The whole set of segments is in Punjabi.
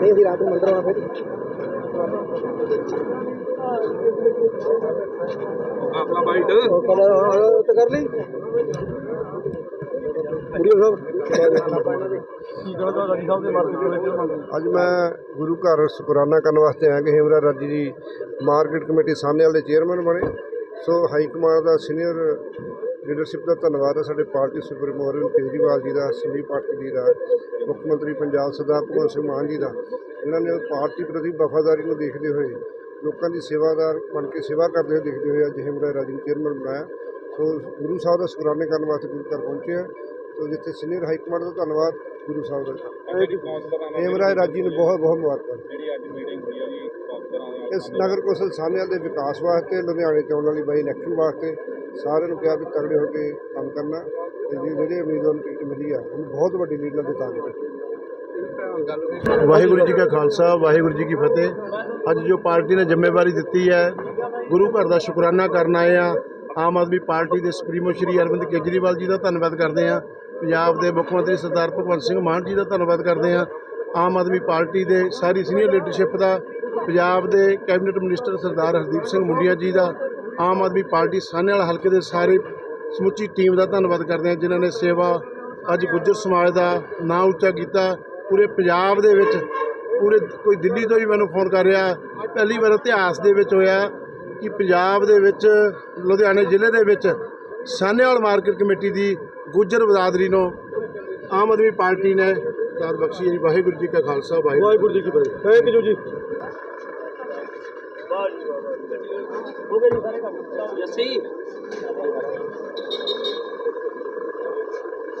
नहीं रात में मंत्र वहाँ पे अपना बाइट तो कर ली ਉਹ ਸਾਹਿਬ ਅੱਜ ਮੈਂ ਗੁਰੂ ਘਰ ਸ਼ੁਕਰਾਨਾ ਕਰਨ ਵਾਸਤੇ ਆਇਆ ਕਿ ਹੇਮਰਾ ਰਾਜੀ ਜੀ ਮਾਰਕੀਟ ਕਮੇਟੀ ਸਾਹਮਣੇ ਦੇ ਚੇਅਰਮੈਨ ਬਣੇ। ਸੋ ਹਾਈ ਕਮਾਂਡ ਦਾ ਸੀਨੀਅਰ ਲੀਡਰਸ਼ਿਪ ਦਾ ਧੰਨਵਾਦ ਹੈ ਸਾਡੇ ਪਾਰਟੀ ਸੁਪਰੀਮੋ ਅਰਵਿੰਦ ਕੇਜਰੀਵਾਲ ਜੀ ਦਾ, ਸੰਦੀਪ ਪਾਠਕ ਜੀ ਦਾ, ਮੁੱਖ ਮੰਤਰੀ ਪੰਜਾਬ ਸਰਦਾਰ ਭਗਵੰਤ ਸਿੰਘ ਮਾਨ ਜੀ ਦਾ ਇਹਨਾਂ ਨੇ ਪਾਰਟੀ ਪ੍ਰਤੀ ਵਫਾਦਾਰੀ ਨੂੰ ਦੇਖਦੇ ਹੋਏ, ਲੋਕਾਂ ਦੀ ਸੇਵਾਦਾਰ ਬਣ ਕੇ ਸੇਵਾ ਕਰਦੇ ਹੋਏ ਦੇਖਦੇ ਹੋਏ ਅੱਜ ਹੇਮਰਾ ਰਾਜੀ ਨੂੰ ਚੇਅਰਮੈਨ ਬਣਾਇਆ। ਸੋ ਗੁਰੂ ਸਾਹਿਬ ਦਾ ਸ਼ੁਕਰਾਨੇ ਕਰਨ ਵਾਸਤੇ ਗੁਰੂ ਘਰ ਪਹੁੰਚੇ ਹਾਂ ਜਿੱਥੇ ਸੀਨੀਅਰ ਹਾਈ ਕਮਾਂਡ ਦਾ ਧੰਨਵਾਦ ਗੁਰੂ ਸਾਹਿਬ ਦਾ। ਹੇਮਰਾਜ ਰਾਜੀ ਨੂੰ ਬਹੁਤ ਬਹੁਤ ਮੁਬਾਰਕਾਂ। ਜਿਹੜੀ ਅੱਜ ਮੀਟਿੰਗ ਹੋਈ ਹੈ ਜੀ ਕੌਂਸਲਰਾਂ ਦੇ ਇਸ ਨਗਰ ਕੌਂਸਲ ਸਾਹਨੇਵਾਲ ਦੇ ਵਿਕਾਸ ਵਾਸਤੇ ਲੁਧਿਆਣੇ ਚ ਆਉਣ ਵਾਲੀ ਬਾਈ ਇਲੈਕਸ਼ਨ ਵਾਸਤੇ ਸਾਰਿਆਂ ਨੂੰ ਕਿਹਾ ਵੀ ਤਗੜੇ ਹੋ ਕੇ ਕੰਮ ਕਰਨਾ ਤੇ ਜੀ ਜਿਹੜੇ ਉਮੀਦਵਾਰ ਨੂੰ ਟਿਕਟ ਮਿਲੀ ਆ ਉਹਨੂੰ ਬਹੁਤ ਵੱਡੀ ਲੀਡ ਨਾਲ ਜਿਤਾਉਣਾ ਵਾਹਿਗੁਰੂ ਜੀ ਕਾ ਖਾਲਸਾ ਵਾਹਿਗੁਰੂ ਜੀ ਕੀ ਫਤਿਹ। ਅੱਜ ਜੋ ਪਾਰਟੀ ਨੇ ਜ਼ਿੰਮੇਵਾਰੀ ਦਿੱਤੀ ਹੈ ਗੁਰੂ ਘਰ ਦਾ ਸ਼ੁਕਰਾਨਾ ਕਰਨ ਆਏ ਆ ਆਮ ਆਦਮੀ ਪਾਰਟੀ ਦੇ ਸੁਪਰੀਮੋ ਸ਼੍ਰੀ ਅਰਵਿੰਦ ਕੇਜਰੀਵਾਲ ਜੀ ਦਾ ਧੰਨਵਾਦ ਕਰਦੇ ਆ ਪੰਜਾਬ ਦੇ ਮੁੱਖ ਮੰਤਰੀ ਸਰਦਾਰ ਭਗਵੰਤ ਸਿੰਘ ਮਾਨ ਜੀ ਦਾ ਧੰਨਵਾਦ ਕਰਦੇ ਹਾਂ। ਆਮ ਆਦਮੀ ਪਾਰਟੀ ਦੇ ਸਾਰੀ ਸੀਨੀਅਰ ਲੀਡਰਸ਼ਿਪ ਦਾ, ਪੰਜਾਬ ਦੇ ਕੈਬਨਿਟ ਮਿਨਿਸਟਰ ਸਰਦਾਰ ਹਰਦੀਪ ਸਿੰਘ ਮੁੰਡੀਆ ਜੀ ਦਾ, ਆਮ ਆਦਮੀ ਪਾਰਟੀ ਸਾਨੇਵਾਲ ਹਲਕੇ ਦੇ ਸਾਰੇ ਸਮੁੱਚੀ ਟੀਮ ਦਾ ਧੰਨਵਾਦ ਕਰਦੇ ਹਾਂ, ਜਿਨ੍ਹਾਂ ਨੇ ਸੇਵਾ ਅੱਜ ਗੁੱਜਰ ਸਮਾਜ ਦਾ ਨਾਂ ਉੱਚਾ ਕੀਤਾ। ਪੂਰੇ ਪੰਜਾਬ ਦੇ ਵਿੱਚ, ਪੂਰੇ ਕੋਈ ਦਿੱਲੀ ਤੋਂ ਵੀ ਮੈਨੂੰ ਫੋਨ ਕਰ ਰਿਹਾ, ਪਹਿਲੀ ਵਾਰ ਇਤਿਹਾਸ ਦੇ ਵਿੱਚ ਹੋਇਆ ਕਿ ਪੰਜਾਬ ਦੇ ਵਿੱਚ, ਲੁਧਿਆਣੇ ਜ਼ਿਲ੍ਹੇ ਦੇ ਵਿੱਚ ਸਾਹਨੇਵਾਲ ਮਾਰਕੀਟ ਕਮੇਟੀ ਦੀ ਗੁੱਜਰ ਬਰਾਦਰੀ ਨੂੰ ਆਮ ਆਦਮੀ ਪਾਰਟੀ ਨੇ ਦਾਤ ਬਖਸ਼ੀ ਜੀ। ਵਾਹਿਗੁਰੂ ਜੀ ਕਾ ਖਾਲਸਾ ਵਾਹਿਗੁਰੂ ਵਾਹਿਗੁਰੂ ਜੀ ਕੀ ਫਤਿਹ। ਥੈਂਕ ਯੂ ਜੀ।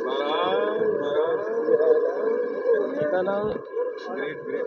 ਮਹਾਰਾਜ ਮਹਾਰਾਜ। ਤਾਂ ਨਾ ਗ੍ਰੇਟ ਗ੍ਰੇਟ।